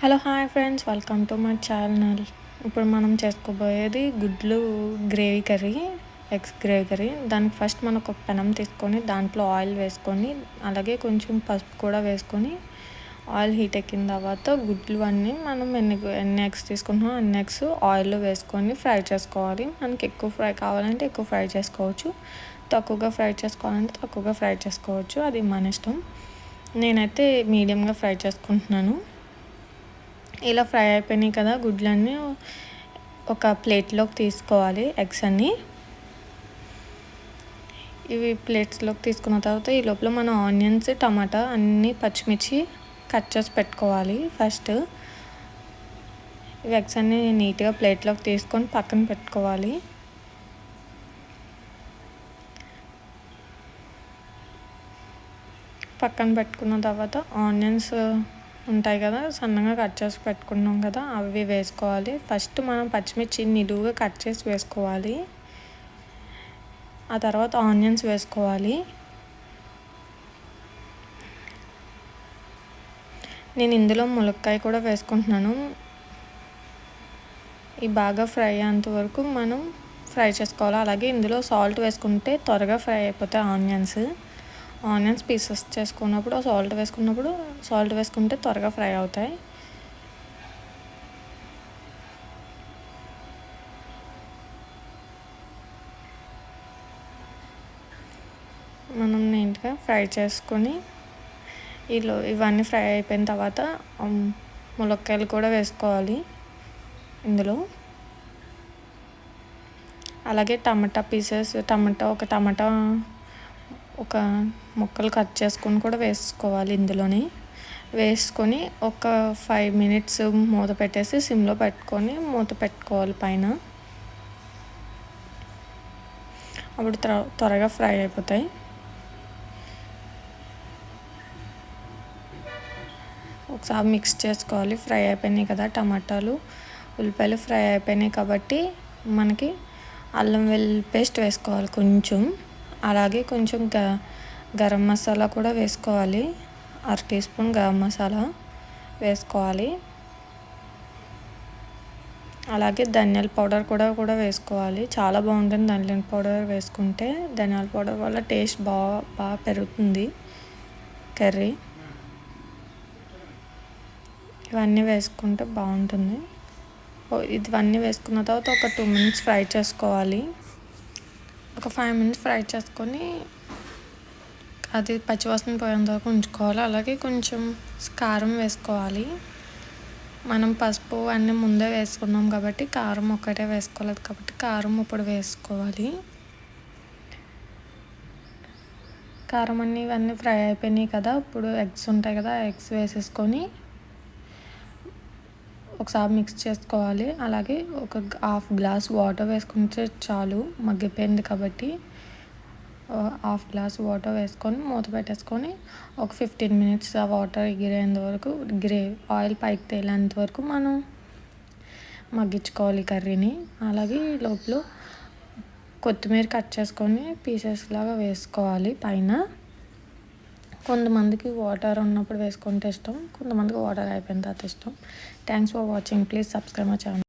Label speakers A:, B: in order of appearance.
A: Hello hi friends welcome to my channel. ఇప్పుడు మనం చేసుకోబోయేది గుడ్లు gravy curry eggs gravy curry. దానికి ఫస్ట్ మనం ఒక పెనం తీసుకొని దాంట్లో ఆయిల్ వేసుకొని అలాగే కొంచెం పసుపు కూడా వేసుకొని ఆయిల్ హీట్ ఎక్కిన తర్వాత గుడ్లు అన్నీ మనం ఎన్ని ఎన్ని ఎగ్స్ తీసుకుంటున్నాం అన్ని ఎగ్స్ ఆయిల్లో వేసుకొని ఫ్రై చేసుకోవాలి. మనకి ఎక్కువ ఫ్రై కావాలంటే ఎక్కువ ఫ్రై చేసుకోవచ్చు. తక్కువగా ఫ్రై చేసుకోవాలంటే తక్కువగా ఫ్రై చేసుకోవచ్చు. అది మన ఇష్టం. నేనైతే మీడియంగా ఫ్రై చేసుకుంటున్నాను. ఇలా ఫ్రై అయిపోయినాయి కదా గుడ్లన్నీ ఒక ప్లేట్లోకి తీసుకోవాలి ఎగ్స్ అన్నీ. ఇవి ప్లేట్స్లోకి తీసుకున్న తర్వాత ఈ లోపల మనం ఆనియన్స్ టమాటా అన్నీ పచ్చిమిర్చి కట్ చేసి పెట్టుకోవాలి ఫస్ట్. ఇవి ఎగ్స్ అన్నీ నీట్గా ప్లేట్లోకి తీసుకొని పక్కన పెట్టుకోవాలి. పక్కన పెట్టుకున్న తర్వాత ఆనియన్స్ ఉంటాయి కదా సన్నగా కట్ చేసి పెట్టుకున్నాం కదా అవి వేసుకోవాలి. ఫస్ట్ మనం పచ్చిమిర్చి నిలువుగా కట్ చేసి వేసుకోవాలి. ఆ తర్వాత ఆనియన్స్ వేసుకోవాలి. నేను ఇందులో ములక్కాయ కూడా వేసుకుంటున్నాను. ఈ బాగా ఫ్రై అయ్యేంత వరకు మనం ఫ్రై చేసుకోవాలి. అలాగే ఇందులో సాల్ట్ వేసుకుంటే త్వరగా ఫ్రై అయిపోతాయి ఆనియన్స్. ఆనియన్స్ పీసెస్ చేసుకున్నప్పుడు సాల్ట్ వేసుకున్నప్పుడు సాల్ట్ వేసుకుంటే త్వరగా ఫ్రై అవుతాయి. మనం నీట్గా ఫ్రై చేసుకొని ఇలా ఇవన్నీ ఫ్రై అయిపోయిన తర్వాత ములక్కాయలు కూడా వేసుకోవాలి ఇందులో. అలాగే టమాటా పీసెస్ టమాటా ఒక టమాటా ఒక ముక్కలు కట్ చేసుకొని కూడా వేసుకోవాలి ఇందులోని. వేసుకొని ఒక ఫైవ్ మినిట్స్ మూత పెట్టేసి సిమ్లో పెట్టుకొని మూత పెట్టుకోవాలి పైన. అప్పుడు త్వరగా ఫ్రై అయిపోతాయి. ఒకసారి మిక్స్ చేసుకోవాలి. ఫ్రై అయిపోయినాయి కదా టమాటాలు. ఉల్లిపాయలు ఫ్రై అయిపోయినాయి కాబట్టి మనకి అల్లం వెల్లుల్లి పేస్ట్ వేసుకోవాలి కొంచెం. అలాగే కొంచెం గ గరం మసాలా కూడా వేసుకోవాలి. అర టీ స్పూన్ గరం మసాలా వేసుకోవాలి. అలాగే ధనియాల పౌడర్ కూడా కూడా వేసుకోవాలి. చాలా బాగుంటుంది ధనియాల పౌడర్ వేసుకుంటే. ధనియాల పౌడర్ వల్ల టేస్ట్ బాగా బాగా పెరుగుతుంది. కర్రీ. ఇవన్నీ వేసుకుంటే బాగుంటుంది. ఇవన్నీ వేసుకున్న తర్వాత ఒక టూ మినిట్స్ ఫ్రై చేసుకోవాలి. ఒక ఫైవ్ మినిట్స్ ఫ్రై చేసుకొని అది పచ్చివాసన పోయేంత వరకు ఉంచుకోవాలి. అలాగే కొంచెం కారం వేసుకోవాలి. మనం పసుపు అన్నీ ముందే వేసుకున్నాం కాబట్టి కారం ఒక్కటే వేసుకోలేదు కాబట్టి కారం ఇప్పుడు వేసుకోవాలి. కారం అన్నీ ఇవన్నీ ఫ్రై అయిపోయినాయి కదా ఇప్పుడు ఎగ్స్ ఉంటాయి కదా ఎగ్స్ వేసేసుకొని ఒకసారి మిక్స్ చేసుకోవాలి. అలాగే ఒక హాఫ్ గ్లాస్ వాటర్ వేసుకుంటే చాలు మగ్గిపోయింది కాబట్టి హాఫ్ గ్లాస్ వాటర్ వేసుకొని మూత పెట్టేసుకొని ఒక ఫిఫ్టీన్ మినిట్స్ ఆ వాటర్ ఎగిరేంత వరకు గ్రే ఆయిల్ పైకి తేలేంత వరకు మనం మగ్గించుకోవాలి కర్రీని. అలాగే లోపల కొత్తిమీర కట్ చేసుకొని పీసెస్ లాగా వేసుకోవాలి పైన. కొంతమందికి వాటర్ ఉన్నప్పుడు వేసుకుంటే ఇష్టం కొంతమందికి వాటర్ అయిపోయిన తర్వాత ఇష్టం. Thanks for watching please subscribe my channel